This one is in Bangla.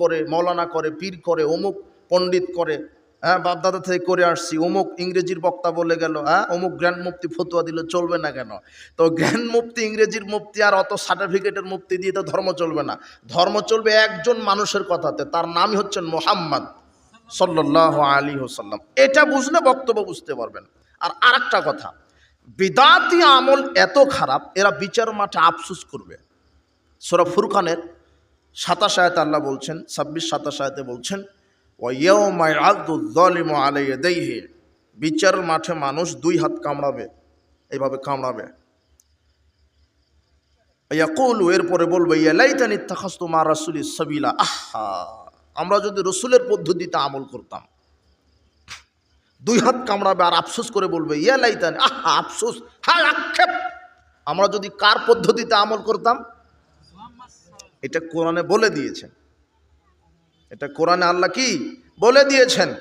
করে, মৌলানা করে, পীর করে, অমুক পণ্ডিত করে হ্যাঁ বাপদাদা থেকে করে আসছি, অমুক ইংরেজির বক্তা বলে গেল হ্যাঁ অমুক গ্র্যান্ড মুফতি ফতুয়া দিল, চলবে না কেন? তো গ্র্যান্ড মুফতি ইংরেজির মুফতি আর অত সার্টিফিকেটের মুফতি দিয়ে তো ধর্ম চলবে না। ধর্ম চলবে একজন মানুষের কথাতে, তার নামই হচ্ছেন মোহাম্মদ সাল্লাহ আলী হোসাল্লাম এটা বুঝলে বক্তব্য বুঝতে পারবেন। আর আরেকটা কথা, বিদাতি আমল এত খারাপ, এরা বিচার মাঠে আফসুস করবে। সোরা ফুরকানের সাতাশ আয়াত আল্লাহ বলছেন, ছাব্বিশ, সাতাশ আয়াতে বলছেন আলাইয়া দেইহে বিচার মাঠে মানুষ দুই হাত কামড়াবে, এইভাবে কামড়াবে। ইয়াকুলু, এরপরে বলবে ইয়ালাইতানি তাখাস্তু মা রাসুলি সাবিলা আহা, আমরা যদি রসুলের পদ্ধতিতে আমল করতাম, দুই হাত কামড়াবে আর আফসোস করে বলবে ইয়ালাইতানি আহা, আফসোস হ্যাঁ আক্ষেপ! আমরা যদি কার পদ্ধতিতে আমল করতাম এটা কোরআনে বলে দিয়েছেন। এটা কোরআনে আল্লাহ কি? বলে দিয়েছেন।